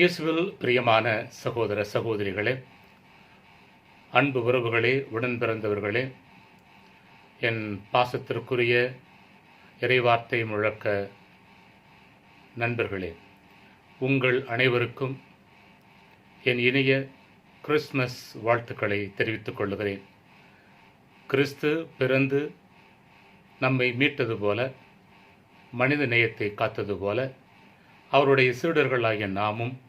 இயேசுவில் பிரியமான சகோதர சகோதரிகளே அன்பு உறவுகளே உடன் பிறந்தவர்களே என் பாசத்திற்குரிய இறைவார்த்தை முழக்க நண்பர்களே உங்கள் அனைவருக்கும் என் இனிய கிறிஸ்மஸ் வாழ்த்துக்களை தெரிவித்துக் கொள்கிறேன். கிறிஸ்து பிறந்து நம்மை மீட்டது போல மனித நேயத்தை காத்தது போல அவருடைய சீடர்களாகிய நாமும்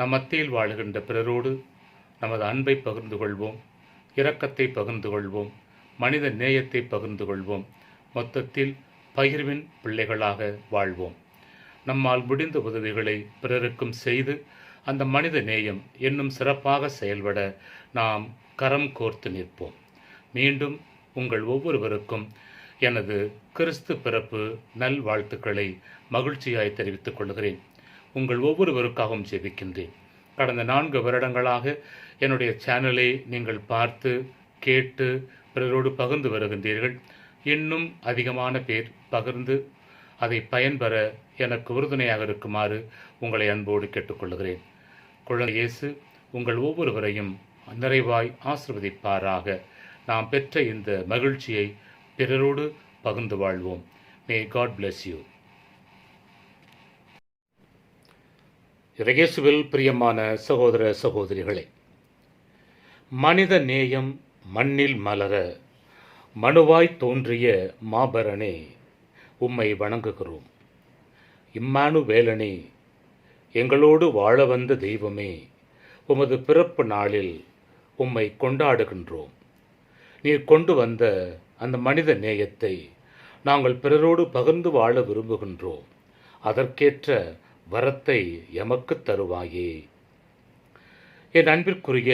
நம் மத்தியில் வாழுகின்ற பிறரோடு நமது அன்பை பகிர்ந்து கொள்வோம் இரக்கத்தை பகிர்ந்து கொள்வோம் மனித நேயத்தை பகிர்ந்து கொள்வோம். மொத்தத்தில் பகிர்வின் பிள்ளைகளாக வாழ்வோம். நம்மால் முடிந்த உதவிகளை பிறருக்கும் செய்து அந்த மனித நேயம் இன்னும் சிறப்பாக செயல்பட நாம் கரம் கோர்த்து நிற்போம். மீண்டும் உங்கள் ஒவ்வொருவருக்கும் எனது கிறிஸ்து பிறப்பு நல்வாழ்த்துக்களை மகிழ்ச்சியாய் தெரிவித்துக் கொள்கிறேன். உங்கள் ஒவ்வொருவருக்காகவும் ஜெபிக்கின்றேன். கடந்த நான்கு வருடங்களாக என்னுடைய சேனலை நீங்கள் பார்த்து கேட்டு பிறரோடு பகிர்ந்து வருகின்றீர்கள். இன்னும் அதிகமான பேர் பகிர்ந்து அதை பயன்பெற எனக்கு உறுதுணையாக இருக்குமாறு உங்களை அன்போடு கேட்டுக்கொள்கிறேன். குழந்தை இயேசு உங்கள் ஒவ்வொருவரையும் நிறைவாய் ஆசிர்வதிப்பாராக. நாம் பெற்ற இந்த மகிழ்ச்சியை பிறரோடு பகிர்ந்து வாழ்வோம். மே காட் பிளெஸ் யூ இயேசுவில் பிரியமான சகோதர சகோதரிகளே மனித நேயம் மண்ணில் மலர மனுவாய் தோன்றிய மாபரனே உம்மை வணங்குகிறோம். இம்மானு வேலனே எங்களோடு வாழ வந்த தெய்வமே உமது பிறப்பு நாளில் உம்மை கொண்டாடுகின்றோம். நீர் கொண்டு வந்த அந்த மனித நேயத்தை நாங்கள் பிறரோடு பகிர்ந்து வாழ விரும்புகின்றோம். அதற்கேற்ற வரத்தை எமக்கு தருவாயே. என் அன்பிற்குரிய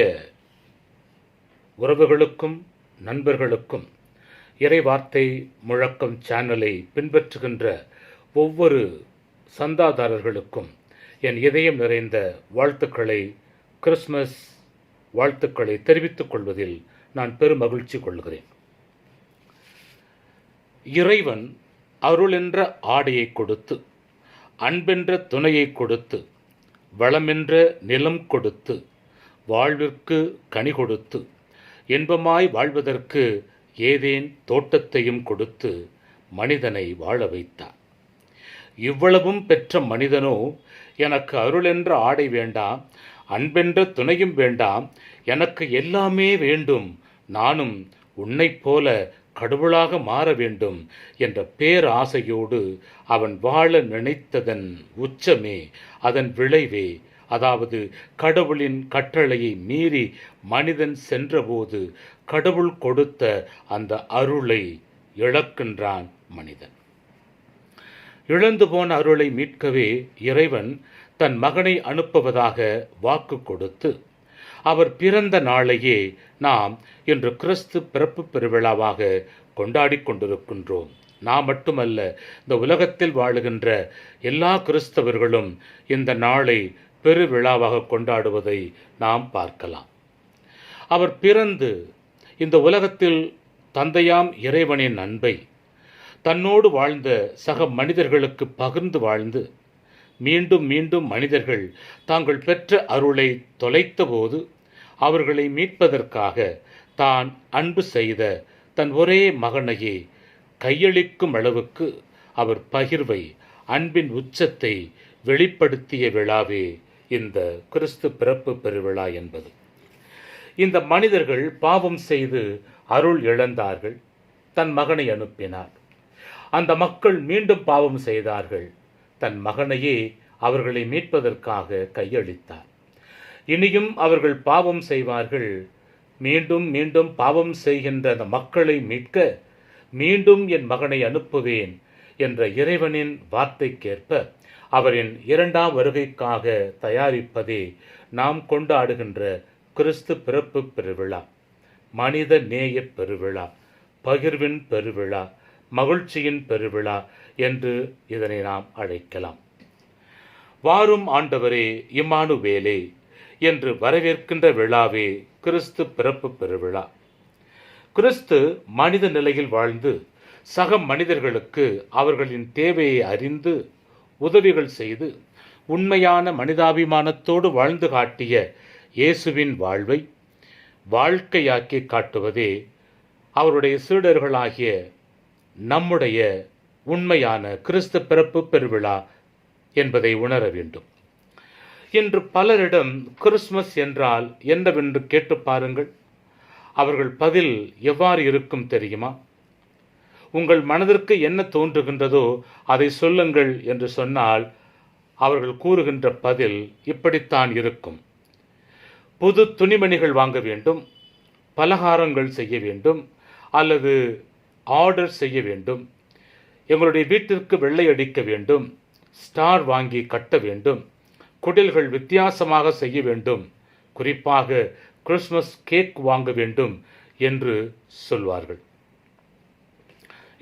உறவுகளுக்கும் நண்பர்களுக்கும் இறைவார்த்தை முழக்கம் சேனலை பின்பற்றுகின்ற ஒவ்வொரு சந்தாதாரர்களுக்கும் என் இதயம் நிறைந்த வாழ்த்துக்களை கிறிஸ்மஸ் வாழ்த்துக்களை தெரிவித்துக் கொள்வதில் நான் பெரும் மகிழ்ச்சி கொள்கிறேன். இறைவன் அருள் என்ற ஆடையை கொடுத்து அன்பென்ற துணையை கொடுத்து வளமென்ற நிலம் கொடுத்து வாழ்விற்கு கனி கொடுத்து இன்பமாய் வாழ்வதற்கு ஏதேன் தோட்டத்தையும் கொடுத்து மனிதனை வாழ வைத்தார். இவ்வளவும் பெற்ற மனிதனோ எனக்கு அருளென்ற ஆடை வேண்டாம் அன்பென்ற துணையும் வேண்டாம் எனக்கு எல்லாமே வேண்டும் நானும் உன்னைப் போல கடவுளாக மாற வேண்டும் என்ற பேராசையோடு அவன் வாழ நினைத்ததன் உச்சமே அதன் விளைவே. அதாவது கடவுளின் கட்டளையை மீறி மனிதன் சென்றபோது கடவுள் கொடுத்த அந்த அருளை இழக்கின்றான் மனிதன். இழந்து போன அருளை மீட்கவே இறைவன் தன் மகனை அனுப்புவதாக வாக்கு கொடுத்து அவர் பிறந்த நாளையே நாம் இன்று கிறிஸ்து பிறப்பு பெருவிழாவாக கொண்டாடி கொண்டிருக்கின்றோம். நாம் மட்டுமல்ல இந்த உலகத்தில் வாழுகின்ற எல்லா கிறிஸ்தவர்களும் இந்த நாளை பெருவிழாவாக கொண்டாடுவதை நாம் பார்க்கலாம். அவர் பிறந்து இந்த உலகத்தில் தந்தையாம் இறைவனின் அன்பை தன்னோடு வாழ்ந்த சக மனிதர்களுக்கு பகிர்ந்து வாழ்ந்து மீண்டும் மீண்டும் மனிதர்கள் தாங்கள் பெற்ற அருளை தொலைத்தபோது அவர்களை மீட்பதற்காக தான் அன்பு செய்த தன் ஒரே மகனையே கையளிக்கும் அளவுக்கு அவர் பகிர்வை அன்பின் உச்சத்தை வெளிப்படுத்திய விழாவே இந்த கிறிஸ்து பிறப்பு பெருவிழா என்பது. இந்த மனிதர்கள் பாவம் செய்து அருள் இழந்தார்கள். தன் மகனை அனுப்பினார். அந்த மக்கள் மீண்டும் பாவம் செய்தார்கள். தன் மகனையே அவர்களை மீட்பதற்காக கையளித்தார். இனியும் அவர்கள் பாவம் செய்வார்கள். மீண்டும் மீண்டும் பாவம் செய்கின்ற அந்த மக்களை மீட்க மீண்டும் என் மகனை அனுப்புவேன் என்ற இறைவனின் வார்த்தைக்கேற்ப அவரின் இரண்டாம் வருகைக்காக தயாரிப்பதே நாம் கொண்டாடுகின்ற கிறிஸ்து பிறப்பு பெருவிழா மனித நேய பெருவிழா பகிர்வின் பெருவிழா மகிழ்ச்சியின் பெருவிழா என்று இதனை நாம் அழைக்கலாம். வாரும் ஆண்டவரே இம்மானுவேலே என்று வரவேற்கின்ற விழாவே கிறிஸ்து பிறப்பு பெருவிழா. கிறிஸ்து மனித நிலையில் வாழ்ந்து சக மனிதர்களுக்கு அவர்களின் தேவையை அறிந்து உதவிகள் செய்து உண்மையான மனிதாபிமானத்தோடு வாழ்ந்து காட்டிய இயேசுவின் வாழ்வை வாழ்க்கையாக்கி காட்டுவதே அவருடைய சீடர்களாகிய நம்முடைய உண்மையான கிறிஸ்து பிறப்பு பெருவிழா என்பதை உணர வேண்டும். இன்று பலரிடம் கிறிஸ்மஸ் என்றால் என்னவென்று கேட்டு பாருங்கள். அவர்கள் பதில் எவ்வாறு இருக்கும் தெரியுமா? உங்கள் மனதிற்கு என்ன தோன்றுகின்றதோ அதை சொல்லுங்கள் என்று சொன்னால் அவர்கள் கூறுகின்ற பதில் இப்படித்தான் இருக்கும். புது துணிமணிகள் வாங்க வேண்டும் பலகாரங்கள் செய்ய வேண்டும் அல்லது ஆர்டர் செய்ய வேண்டும் எங்களுடைய வீட்டிற்கு வெள்ளை அடிக்க வேண்டும் ஸ்டார் வாங்கி கட்ட வேண்டும் குடில்கள் வித்தியாசமாக செய்ய வேண்டும். குறிப்பாக கிறிஸ்மஸ் கேக் வாங்க வேண்டும் என்று சொல்வார்கள்.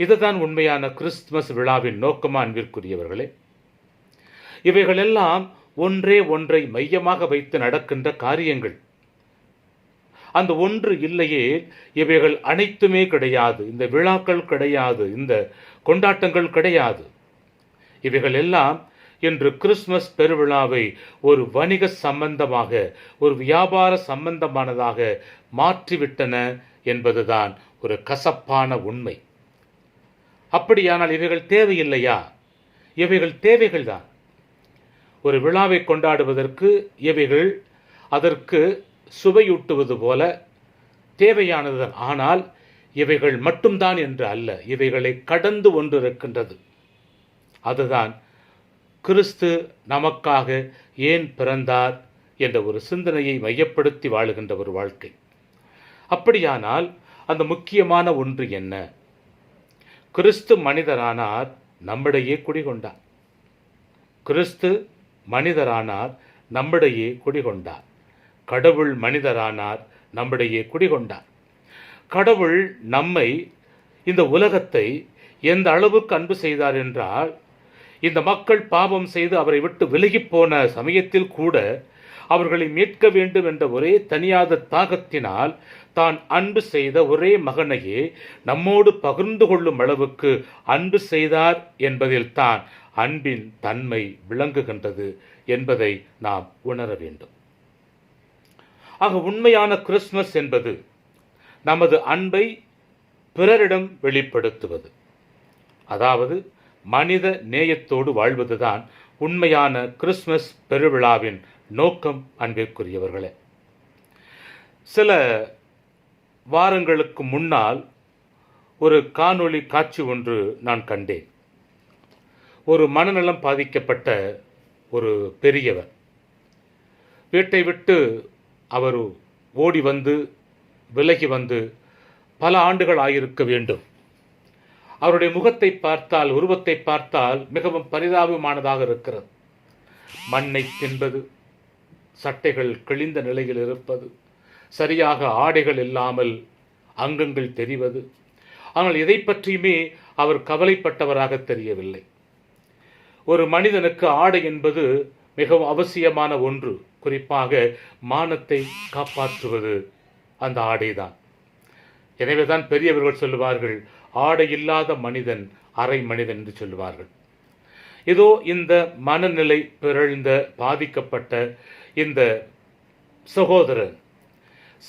இதுதான் உண்மையான கிறிஸ்துமஸ் விழாவின் நோக்கமா அன்பிற்குரியவர்களே. இவைகளெல்லாம் ஒன்றே ஒன்றை மையமாக வைத்து நடக்கின்ற காரியங்கள். அந்த ஒன்று இல்லையே இவைகள் அனைத்துமே கிடையாது. இந்த விழாக்கள் கிடையாது இந்த கொண்டாட்டங்கள் கிடையாது. இவைகள் எல்லாம் என்று கிறிஸ்துமஸ் பெருவிழாவை ஒரு வணிக சம்பந்தமாக ஒரு வியாபார சம்பந்தமானதாக மாற்றிவிட்டன என்பதுதான் ஒரு கசப்பான உண்மை. அப்படியானால் இவைகள் தேவையில்லையா? இவைகள் தேவைகள்தான். ஒரு விழாவை கொண்டாடுவதற்கு இவைகள் அதற்கு சுவையூட்டுவது போல தேவையானதுதான். ஆனால் இவைகள் மட்டும்தான் என்று அல்ல இவைகளை கடந்து ஒன்று இருக்கின்றது அதுதான் கிறிஸ்து நமக்காக ஏன் பிறந்தார் என்ற ஒரு சிந்தனையை மையப்படுத்தி வாழுகின்ற ஒரு வாழ்க்கை. அப்படியானால் அந்த முக்கியமான ஒன்று என்ன? கிறிஸ்து மனிதரானார் நம்மிடையே குடிகொண்டார். கிறிஸ்து மனிதரானார் நம்மிடையே குடிகொண்டார். கடவுள் மனிதரானார் நம்மிடையே குடிகொண்டார். கடவுள் நம்மை இந்த உலகத்தை எந்த அளவுக்கு அன்பு செய்தார் என்றால் இந்த மக்கள் பாவம் செய்து அவரை விட்டு விலகிப் போன சமயத்தில் கூட அவர்களை மீட்க வேண்டும் என்ற ஒரே தனியாத தாகத்தினால் தான் அன்பு செய்த ஒரே மகனையே நம்மோடு பகிர்ந்து கொள்ளும் அளவுக்கு அன்பு செய்தார் என்பதில் தான் அன்பின் தன்மை விளங்குகின்றது என்பதை நாம் உணர வேண்டும். ஆக உண்மையான கிறிஸ்மஸ் என்பது நமது அன்பை பிறரிடம் வெளிப்படுத்துவது. அதாவது மனித நேயத்தோடு வாழ்வதுதான் உண்மையான கிறிஸ்மஸ் பெருவிழாவின் நோக்கம் அன்பிற்குரியவர்களே. சில வாரங்களுக்கு முன்னால் ஒரு காணொளி காட்சி ஒன்று நான் கண்டேன். ஒரு மனநலம் பாதிக்கப்பட்ட ஒரு பெரியவர். வீட்டை விட்டு அவர் ஓடி வந்து விலகி வந்து பல ஆண்டுகள் ஆகியிருக்க வேண்டும். அவருடைய முகத்தை பார்த்தால் உருவத்தை பார்த்தால் மிகவும் பரிதாபமானதாக இருக்கிறது. மண்ணை தின்பது சட்டைகள் கிழிந்த நிலையில் இருப்பது சரியாக ஆடைகள் இல்லாமல் அங்கங்கள் தெரிவது ஆனால் இதை பற்றியுமே அவர் கவலைப்பட்டவராக தெரியவில்லை. ஒரு மனிதனுக்கு ஆடை என்பது மிகவும் அவசியமான ஒன்று. குறிப்பாக மானத்தை காப்பாற்றுவது அந்த ஆடைதான். எனவேதான் பெரியவர்கள் சொல்லுவார்கள் ஆடை இல்லாத மனிதன் அரை மனிதன் என்று சொல்லுவார்கள். இதோ இந்த மனநிலை பிறழ்ந்த பாதிக்கப்பட்ட இந்த சகோதரன்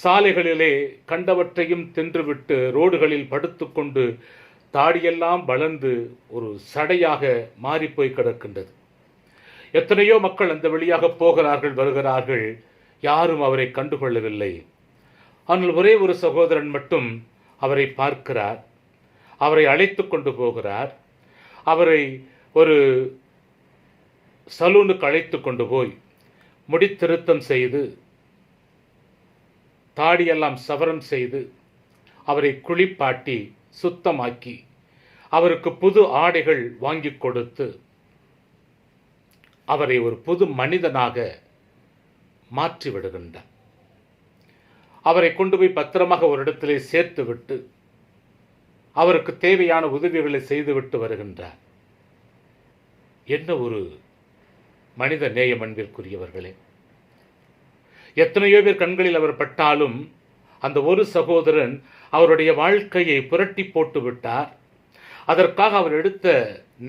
சாலைகளிலே கண்டவற்றையும் தின்றுவிட்டு ரோடுகளில் படுத்துக்கொண்டு தாடியெல்லாம் வளர்ந்து ஒரு சடையாக மாறிப்போய் கிடக்கின்றது. எத்தனையோ மக்கள் அந்த வழியாக போகிறார்கள் வருகிறார்கள். யாரும் அவரை கண்டுகொள்ளவில்லை. ஆனால் ஒரே ஒரு சகோதரன் மட்டும் அவரை பார்க்கிறார். அவரை அழைத்து கொண்டு போகிறார். அவரை ஒரு சலூனுக்கு அழைத்து கொண்டு போய் முடித்திருத்தம் செய்து தாடியெல்லாம் சவரம் செய்து அவரை குளிப்பாட்டி சுத்தமாக்கி அவருக்கு புது ஆடைகள் வாங்கி கொடுத்து அவரை ஒரு புது மனிதனாக மாற்றி விடுகின்றார் அவரை கொண்டு போய் பத்திரமாக ஒரு இடத்திலே சேர்த்து விட்டு அவருக்கு தேவையான உதவிகளை செய்துவிட்டு வருகின்றார். என்ன ஒரு மனித நேயம் அன்பிற்குரியவர்களே. எத்தனையோ பேர் கண்களில் அவர் பட்டாலும் அந்த ஒரு சகோதரன் அவருடைய வாழ்க்கையை புரட்டி போட்டு விட்டார். அதற்காக அவர் எடுத்த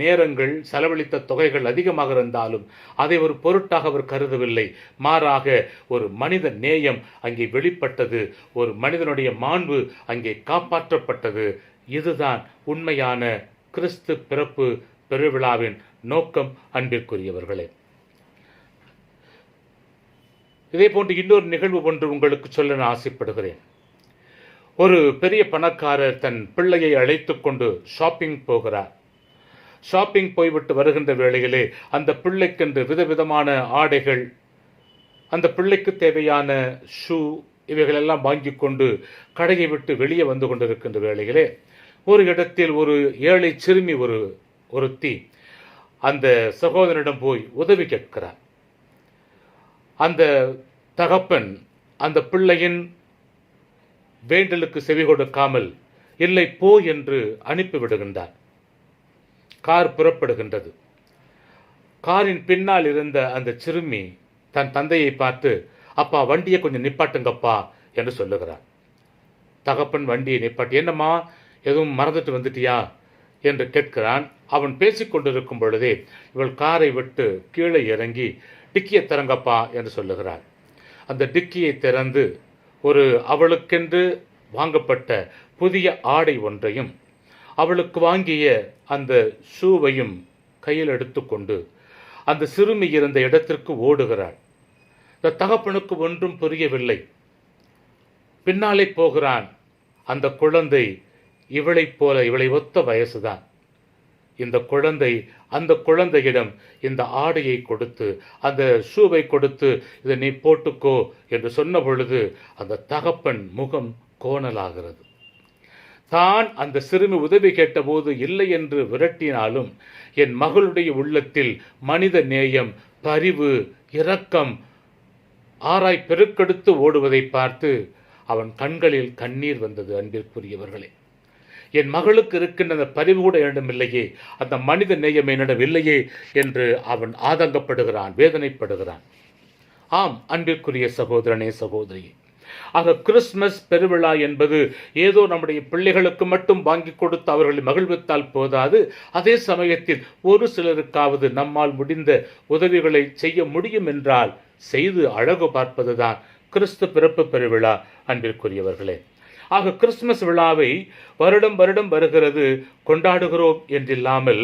நேரங்கள் செலவழித்த தொகைகள் அதிகமாக இருந்தாலும் அதை ஒரு பொருட்டாக அவர் கருதவில்லை. மாறாக ஒரு மனித நேயம் அங்கே வெளிப்பட்டது ஒரு மனிதனுடைய மாண்பு அங்கே காப்பாற்றப்பட்டது இதுதான் உண்மையான கிறிஸ்து பிறப்பு பெருவிழாவின் நோக்கம் அன்பிற்குரியவர்களே. இதே போன்று இன்னொரு நிகழ்வு ஒன்று உங்களுக்கு சொல்ல நான் ஆசைப்படுகிறேன். ஒரு பெரிய பணக்காரர் தன் பிள்ளையை அழைத்து கொண்டு ஷாப்பிங் போகிறார். ஷாப்பிங் போய்விட்டு வருகின்ற வேளையிலே அந்த பிள்ளைக்கென்று விதவிதமான ஆடைகள் அந்த பிள்ளைக்கு தேவையான ஷூ இவைகளெல்லாம் வாங்கி கொண்டு கடையை விட்டு வெளியே வந்து கொண்டிருக்கின்ற வேளையிலே ஒரு இடத்தில் ஒரு ஏழை சிறுமி ஒரு ஒருத்தி அந்த சகோதரனிடம் போய் உதவி கேட்கிறார். அந்த தகப்பன் அந்த பிள்ளையின் வேண்டலுக்கு செவி கொடுக்காமல் இல்லை போ என்று அனுப்பிவிடுகின்றார் கார் புறப்படுகின்றது. காரின் பின்னால் இருந்த அந்த சிறுமி தன் தந்தையை பார்த்து அப்பா வண்டியை கொஞ்சம் நிப்பாட்டுங்கப்பா என்று சொல்லுகிறார். தகப்பன் வண்டியை நிப்பாட்டி என்னம்மா எதுவும் மறந்துட்டு வந்துட்டியா? என்று கேட்கிறான். அவன் பேசிக்கொண்டிருக்கும் பொழுதே இவள் காரை விட்டு கீழே இறங்கி டிக்கியை திறங்கப்பா என்று சொல்லுகிறார் அந்த டிக்கியை திறந்து ஒரு அவளுக்கென்று வாங்கப்பட்ட புதிய ஆடை ஒன்றையும் அவளுக்கு வாங்கிய அந்த ஷூவையும் கையில் எடுத்துக்கொண்டு அந்த சிறுமி இருந்த இடத்திற்கு ஓடுகிறாள். இந்த தகப்பனுக்கு ஒன்றும் புரியவில்லை. பின்னாலே போகிறான் அந்த குழந்தை இவளைப் போல இவளை ஒத்த வயசுதான். இந்த குழந்தை அந்த குழந்தையிடம் இந்த ஆடையை கொடுத்து அந்த ஷூவை கொடுத்து இதை நீ போட்டுக்கோ என்று சொன்ன பொழுது அந்த தகப்பன் முகம் கோணலாகிறது. தான் அந்த சிறுமி உதவி கேட்டபோது இல்லை என்று விரட்டினாலும் என் மகளுடைய உள்ளத்தில் மனித நேயம் பரிவு இரக்கம் ஆராய் பெருக்கெடுத்து ஓடுவதை பார்த்து அவன் கண்களில் கண்ணீர் வந்தது அன்பிற்குரியவர்களே. என் மகளுக்கு இருக்கின்ற அந்த பரிவு கூட என்னிடம் இல்லையே அந்த மனித நேயம் என்னிடம் இல்லையே என்று அவன் ஆதங்கப்படுகிறான் வேதனைப்படுகிறான். ஆம் அன்பிற்குரிய சகோதரனே சகோதரி ஆக கிறிஸ்துமஸ் பெருவிழா என்பது ஏதோ நம்முடைய பிள்ளைகளுக்கு மட்டும் வாங்கி கொடுத்து அவர்களை மகிழ்வித்தால் போதாது. அதே சமயத்தில் ஒரு சிலருக்காவது நம்மால் முடிந்த உதவிகளை செய்ய முடியும் என்றால் செய்து அழகு பார்ப்பதுதான் கிறிஸ்து பிறப்பு பெருவிழா. அன்பிற்குரியவர்களே ஆக கிறிஸ்துமஸ் விழாவை வருடம் வருடம் வருகிறது கொண்டாடுகிறோம் என்றில்லாமல்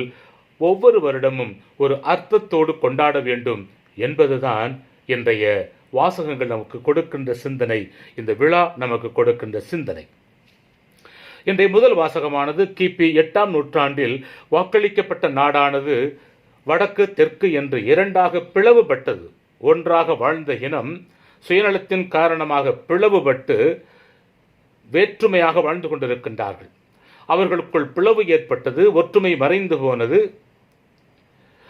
ஒவ்வொரு வருடமும் ஒரு அர்த்தத்தோடு கொண்டாட வேண்டும் என்பதுதான் இன்றைய வாசகங்கள் நமக்கு கொடுக்கின்ற சிந்தனை. இந்த விழா நமக்கு கொடுக்கின்ற சிந்தனை. இன்றைய முதல் வாசகமானது கிபி எட்டாம் நூற்றாண்டில் வாக்களிக்கப்பட்ட நாடானது வடக்கு தெற்கு என்று இரண்டாக பிளவுபட்டது. ஒன்றாக வாழ்ந்த இனம் சுயநலத்தின் காரணமாக பிளவுபட்டு வேற்றுமையாக வாழ்ந்து கொண்டிருக்கின்றார்கள். அவர்களுக்குள் பிளவு ஏற்பட்டது ஒற்றுமை மறைந்து போனது.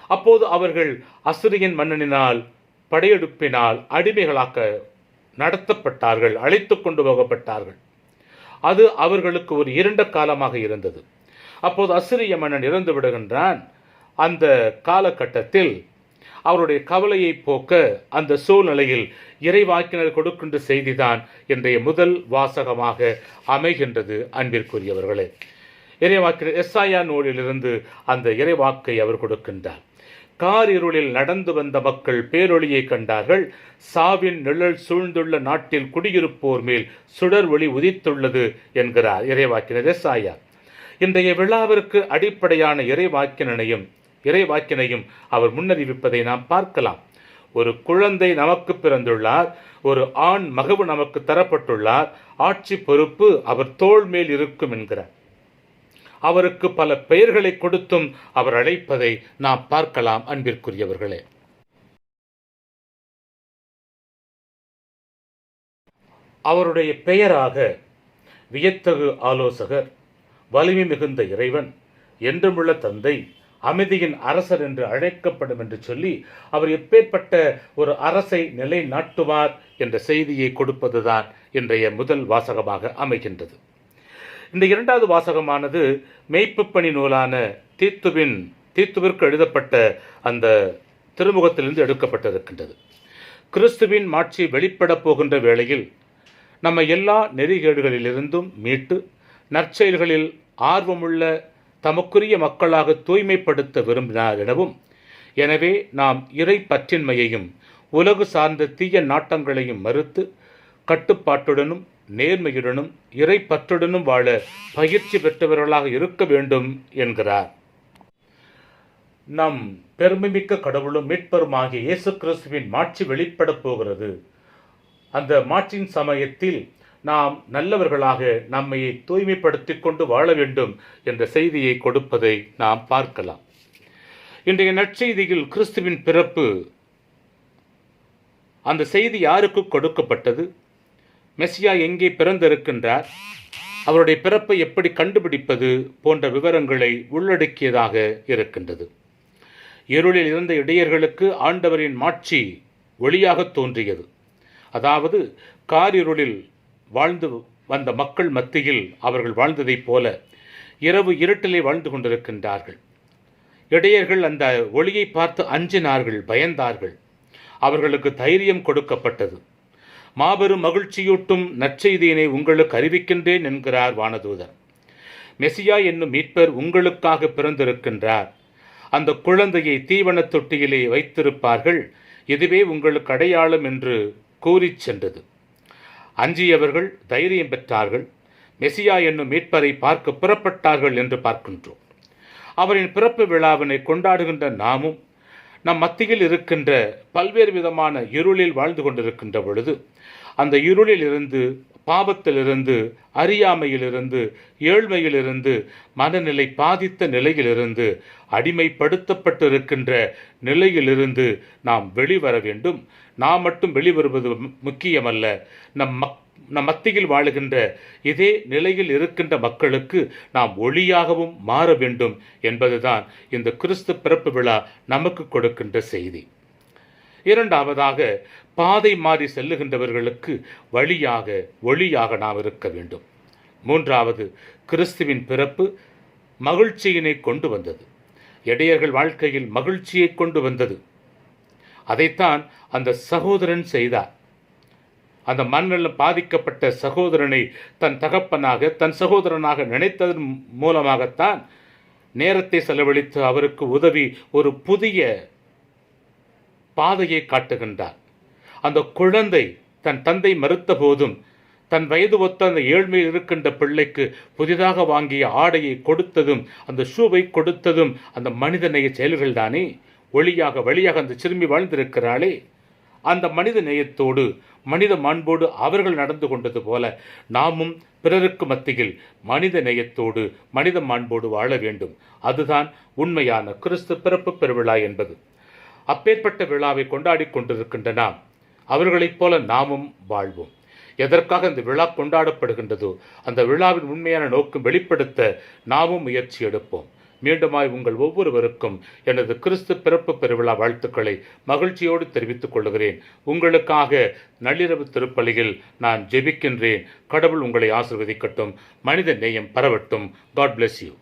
அப்போது அவர்கள் அசிரியன் மன்னனினால் படையெடுப்பினால் அடிமைகளாக்க நடத்தப்பட்டார்கள் அழைத்து கொண்டு போகப்பட்டார்கள். அது அவர்களுக்கு ஒரு இரண்ட காலமாக இருந்தது. அப்போது அசிரிய மன்னன் இறந்து விடுகின்றான். அந்த காலகட்டத்தில் அவருடைய கவலையை போக்க அந்த சூழ்நிலையில் இறைவாக்கினர் கொடுக்கின்ற செய்திதான் இன்றைய முதல் வாசகமாக அமைகின்றது அன்பிற்குரியவர்களே. இறைவாக்கினர் எஸ்ஐயா நூலிலிருந்து அந்த இறைவாக்கை அவர் கொடுக்கின்றார். கார் இருளில் நடந்து வந்த மக்கள் பேரொளியை கண்டார்கள். சாவின் நிழல் சூழ்ந்துள்ள நாட்டில் குடியிருப்போர் மேல் சுடர் ஒளி உதித்துள்ளது என்கிறார் இறைவாக்கினர் எஸ்ஐயா இன்றைய விழாவிற்கு அடிப்படையான இறைவாக்கினையும் இறைவாக்கினையும் அவர் முன்னறிவிப்பதை நாம் பார்க்கலாம். ஒரு குழந்தை நமக்கு பிறந்துள்ளார் ஒரு ஆண் மகவு நமக்கு தரப்பட்டுள்ளார் ஆட்சி பொறுப்பு அவர் தோள் மேல் இருக்கும் என்கிறார். அவருக்கு பல பெயர்களை கொடுத்தும் அவர் அழைப்பதை நாம் பார்க்கலாம் அன்பிற்குரியவர்களே. அவருடைய பெயராக வியத்தகு ஆலோசகர் வலிமை மிகுந்த இறைவன் என்றுமுள்ள தந்தை அமைதியின் அரசர் என்று அழைக்கப்படும் என்று சொல்லி அவர் எப்பேற்பட்ட ஒரு அரசை நிலைநாட்டுவார் என்ற செய்தியை கொடுப்பதுதான் இன்றைய முதல் வாசகமாக அமைகின்றது. இந்த இரண்டாவது வாசகமானது மெய்ப்பு பணி நூலான தீத்துவின் தீத்துவிற்கு எழுதப்பட்ட அந்த திருமுகத்திலிருந்து எடுக்கப்பட்டிருக்கின்றது. கிறிஸ்துவின் மாட்சி வெளிப்படப் போகின்ற வேளையில் நம்ம எல்லா நெறிகேடுகளிலிருந்தும் மீட்டு நற்செயல்களில் ஆர்வமுள்ள தமக்குரிய மக்களாக தூய்மைப்படுத்த விரும்பினார் எனவும் எனவே நாம் இறை பற்றின்மையையும் உலகு சார்ந்த தீய நாட்டங்களையும் மறுத்து கட்டுப்பாட்டுடனும் நேர்மையுடனும் இறை பற்றுடனும் வாழ பயிற்சி பெற்றவர்களாக இருக்க வேண்டும் என்கிறார். நம் பெருமைமிக்க கடவுளும் மீட்பரும் ஆகிய இயேசு கிறிஸ்துவின் மாட்சி வெளிப்படப் போகிறது. அந்த மாட்சியின் சமயத்தில் நாம் நல்லவர்களாக நம்மை தூய்மைப்படுத்திக் கொண்டு வாழ வேண்டும் என்ற செய்தியை கொடுப்பதை நாம் பார்க்கலாம். இன்றைய நற்செய்தியில் கிறிஸ்துவின் பிறப்பு அந்த செய்தி யாருக்கு கொடுக்கப்பட்டது? மெஸ்ஸியா எங்கே பிறந்திருக்கின்றார்? அவருடைய பிறப்பை எப்படி கண்டுபிடிப்பது போன்ற விவரங்களை உள்ளடக்கியதாக இருக்கின்றது. இருளில் இருந்த இடையர்களுக்கு ஆண்டவரின் மாட்சி ஒளியாக தோன்றியது. அதாவது காரிருளில் வாழ்ந்து வந்த மக்கள் மத்தியில் அவர்கள் வாழ்ந்ததைப் போல இரவு இருட்டிலே வாழ்ந்து கொண்டிருக்கின்றார்கள். இடையர்கள் அந்த ஒளியை பார்த்து அஞ்சினார்கள் பயந்தார்கள். அவர்களுக்கு தைரியம் கொடுக்கப்பட்டது. மாபெரும் மகிழ்ச்சியூட்டும் நற்செய்தியினை உங்களுக்கு அறிவிக்கின்றேன் என்கிறார் வானதூதர். மெசியா என்னும் மீட்பர் உங்களுக்காக பிறந்திருக்கின்றார். அந்த குழந்தையை தீவனத் தொட்டியிலே வைத்திருப்பார்கள். இதுவே உங்களுக்கு அடையாளம் என்று கூறிச் சென்றது. அஞ்சியவர்கள் தைரியம் பெற்றார்கள். மெசியா என்னும் மீட்பரை பார்க்க புறப்பட்டார்கள் என்று பார்க்கின்றோம். அவரின் பிறப்பு விழாவினை கொண்டாடுகின்ற நாமும் நம் மத்தியில் இருக்கின்ற பல்வேறு விதமான இருளில் வாழ்ந்து கொண்டிருக்கின்ற பொழுது அந்த இருளில் இருந்து பாவத்திலிருந்து அறியாமையிலிருந்து ஏழ்மையிலிருந்து மனநிலை பாதித்த நிலையிலிருந்து அடிமைப்படுத்தப்பட்டிருக்கின்ற நிலையிலிருந்து நாம் வெளிவர வேண்டும். நாம் மட்டும் வெளிவருவது முக்கியமல்ல. நம் மக் நம் மத்தியில் வாழுகின்ற இதே நிலையில் இருக்கின்ற மக்களுக்கு நாம் ஒளியாகவும் மாற வேண்டும் என்பதுதான் இந்த கிறிஸ்து பிறப்பு விழா நமக்கு கொடுக்கின்ற செய்தி. இரண்டாவதாக பாதை மாறி செல்லுகின்றவர்களுக்கு வழியாக ஒளியாக நாம் இருக்க வேண்டும். மூன்றாவது கிறிஸ்துவின் பிறப்பு மகிழ்ச்சியினை கொண்டு வந்தது. இடையர்கள் வாழ்க்கையில் மகிழ்ச்சியை கொண்டு வந்தது. அதைத்தான் அந்த சகோதரன் செய்தார். அந்த மண்ணில் பாதிக்கப்பட்ட சகோதரனை தன் தகப்பனாக தன் சகோதரனாக நினைத்ததன் மூலமாகத்தான் நேரத்தை செலவழித்து அவருக்கு உதவி ஒரு புதிய பாதையை காட்டுகின்றார். அந்த குழந்தை தன் தந்தை மறுத்த போதும் தன் வயது ஒத்த அந்த ஏழ்மையில் இருக்கின்ற பிள்ளைக்கு புதிதாக வாங்கிய ஆடையை கொடுத்ததும் அந்த ஷூவை கொடுத்ததும் அந்த மனிதநேய செயல்கள் தானே ஒளியாக வழியாக அந்த சிறுமி வாழ்ந்திருக்கிறாளே. அந்த மனித நேயத்தோடு மனித மாண்போடு அவர்கள் நடந்து கொண்டது போல நாமும் பிறருக்கு மத்தியில் மனித நேயத்தோடு மனித மாண்போடு வாழ வேண்டும். அதுதான் உண்மையான கிறிஸ்து பிறப்பு பெருவிழா என்பது. அப்பேற்பட்ட விழாவை கொண்டாடி கொண்டிருக்கின்றன. அவர்களைப் போல நாமும் வாழ்வோம். எதற்காக இந்த விழா கொண்டாடப்படுகின்றதோ? அந்த விழாவின் உண்மையான நோக்கம் வெளிப்படுத்த நாமும் முயற்சி எடுப்போம். மீண்டுமாய் உங்கள் ஒவ்வொருவருக்கும் எனது கிறிஸ்து பிறப்பு பெருவிழா வாழ்த்துக்களை மகிழ்ச்சியோடு தெரிவித்துக் கொள்கிறேன். உங்களுக்காக நள்ளிரவு திருப்பலியில் நான் ஜெபிக்கின்றேன். கடவுள் உங்களை ஆசிர்வதிக்கட்டும். மனித நேயம் பரவட்டும். God bless you